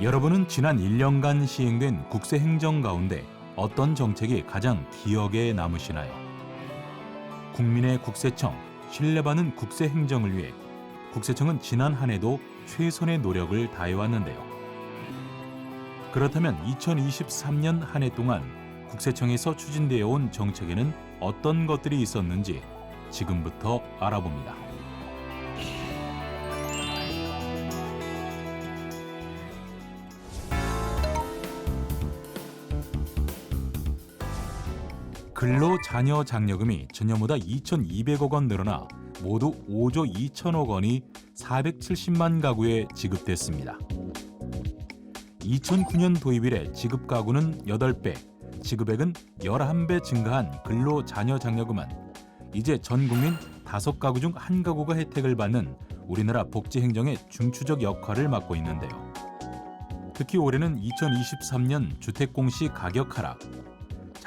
여러분은 지난 1년간 시행된 국세 행정 가운데 어떤 정책이 가장 기억에 남으시나요? 국민의 국세청, 신뢰받는 국세 행정을 위해 국세청은 지난 한 해도 최선의 노력을 다해왔는데요. 그렇다면 2023년 한 해 동안 국세청에서 추진되어 온 정책에는 어떤 것들이 있었는지 지금부터 알아봅니다. 근로 자녀 장려금이 전년보다 2,200억 원 늘어나 모두 5조 2천억 원이 470만 가구에 지급됐습니다. 2009년 도입 이래 지급 가구는 8배, 지급액은 11배 증가한 근로 자녀 장려금은 이제 전 국민 5가구 중 1가구가 혜택을 받는 우리나라 복지 행정의 중추적 역할을 맡고 있는데요. 특히 올해는 2023년 주택 공시 가격 하락,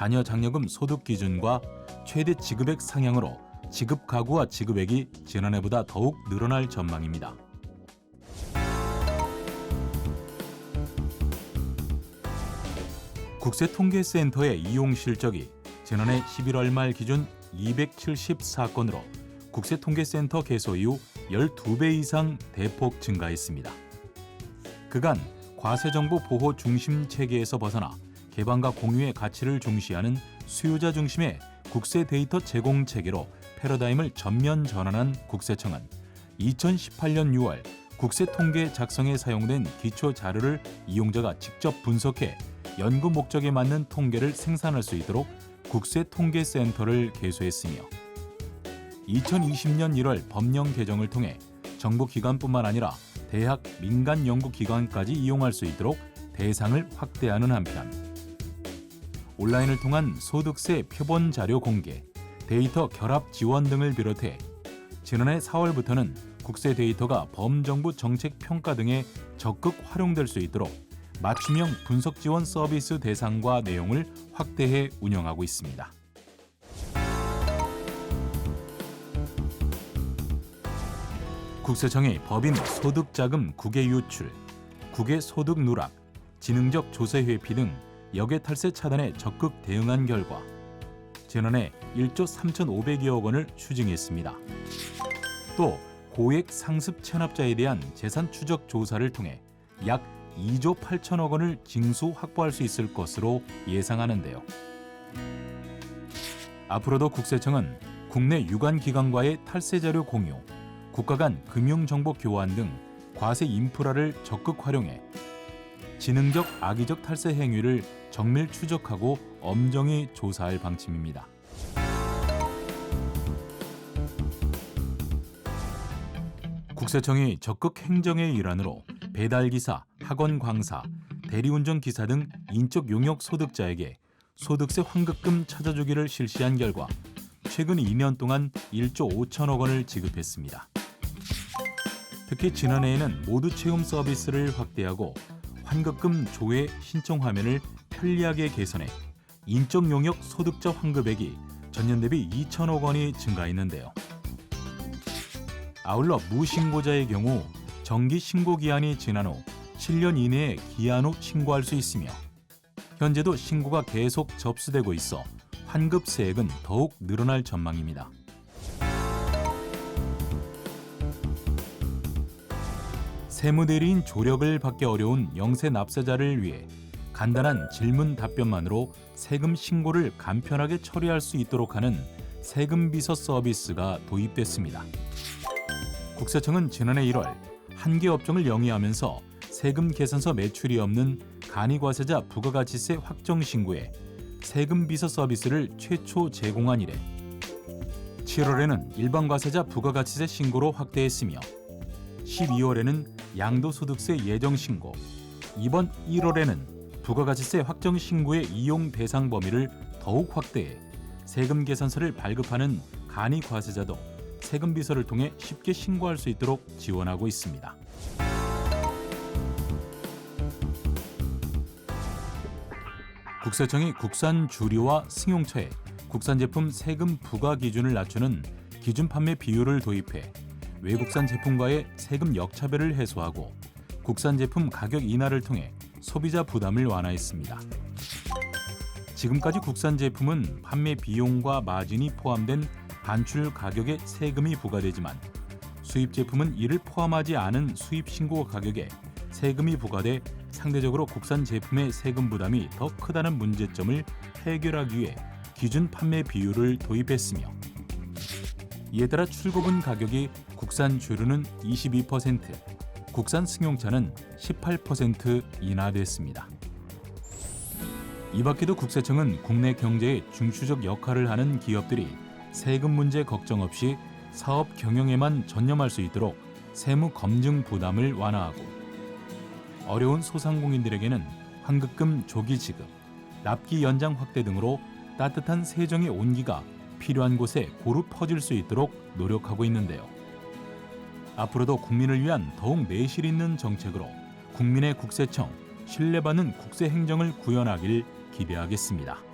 자녀 장려금 소득 기준과 최대 지급액 상향으로 지급 가구와 지급액이 지난해보다 더욱 늘어날 전망입니다. 국세통계센터의 이용 실적이 지난해 11월 말 기준 274건으로 국세통계센터 개소 이후 12배 이상 대폭 증가했습니다. 그간 과세정보 보호 중심 체계에서 벗어나 개방과 공유의 가치를 중시하는 수요자 중심의 국세 데이터 제공 체계로 패러다임을 전면 전환한 국세청은 2018년 6월 국세 통계 작성에 사용된 기초 자료를 이용자가 직접 분석해 연구 목적에 맞는 통계를 생산할 수 있도록 국세 통계 센터를 개소했으며 2020년 1월 법령 개정을 통해 정부 기관뿐만 아니라 대학, 민간 연구 기관까지 이용할 수 있도록 대상을 확대하는 한편 온라인을 통한 소득세 표본 자료 공개, 데이터 결합 지원 등을 비롯해 지난해 4월부터는 국세 데이터가 범정부 정책 평가 등에 적극 활용될 수 있도록 맞춤형 분석 지원 서비스 대상과 내용을 확대해 운영하고 있습니다. 국세청이 법인 소득자금 국외 유출, 국외 소득 누락, 지능적 조세 회피 등 역외 탈세 차단에 적극 대응한 결과 지난해 1조 3,500여억 원을 추징했습니다. 또 고액 상습 체납자에 대한 재산 추적 조사를 통해 약 2조 8천억 원을 징수 확보할 수 있을 것으로 예상하는데요. 앞으로도 국세청은 국내 유관 기관과의 탈세 자료 공유, 국가 간 금융 정보 교환 등 과세 인프라를 적극 활용해 지능적 악의적 탈세 행위를 정밀 추적하고 엄정히 조사할 방침입니다. 국세청이 적극 행정의 일환으로 배달기사, 학원 강사, 대리운전 기사 등 인적 용역 소득자에게 소득세 환급금 찾아주기를 실시한 결과 최근 2년 동안 1조 5천억 원을 지급했습니다. 특히 지난해에는 모두 체험 서비스를 확대하고 환급금 조회 신청 화면을 편리하게 개선해 인적 용역 소득자 환급액이 전년 대비 2천억 원이 증가했는데요. 아울러 무신고자의 경우 정기 신고 기한이 지난 후 7년 이내에 기한 후 신고할 수 있으며 현재도 신고가 계속 접수되고 있어 환급 세액은 더욱 늘어날 전망입니다. 세무대리인 조력을 받기 어려운 영세 납세자를 위해 간단한 질문 답변만으로 세금 신고를 간편하게 처리할 수 있도록 하는 세금 비서 서비스가 도입됐습니다. 국세청은 지난해 1월 한 개 업종을 영위하면서 세금 계산서 매출이 없는 간이과세자 부가가치세 확정 신고에 세금 비서 서비스를 최초 제공한 이래 7월에는 일반 과세자 부가가치세 신고로 확대했으며 12월에는 양도소득세 예정 신고, 이번 1월에는 부가가치세 확정 신고의 이용 대상 범위를 더욱 확대해 세금 계산서를 발급하는 간이 과세자도 세금 비서를 통해 쉽게 신고할 수 있도록 지원하고 있습니다. 국세청이 국산 주류와 승용차에 국산 제품 세금 부과 기준을 낮추는 기준 판매 비율을 도입해 외국산 제품과의 세금 역차별을 해소하고 국산 제품 가격 인하를 통해 소비자 부담을 완화했습니다. 지금까지 국산 제품은 판매 비용과 마진이 포함된 반출 가격에 세금이 부과되지만 수입 제품은 이를 포함하지 않은 수입 신고 가격에 세금이 부과돼 상대적으로 국산 제품의 세금 부담이 더 크다는 문제점을 해결하기 위해 기준 판매 비율을 도입했으며 이에 따라 출고분 가격이 국산 주류는 22%, 국산 승용차는 18% 인하됐습니다. 이 밖에도 국세청은 국내 경제에 중추적 역할을 하는 기업들이 세금 문제 걱정 없이 사업 경영에만 전념할 수 있도록 세무 검증 부담을 완화하고 어려운 소상공인들에게는 환급금 조기 지급, 납기 연장 확대 등으로 따뜻한 세정의 온기가 필요한 곳에 고루 퍼질 수 있도록 노력하고 있는데요. 앞으로도 국민을 위한 더욱 내실 있는 정책으로 국민의 국세청, 신뢰받는 국세 행정을 구현하길 기대하겠습니다.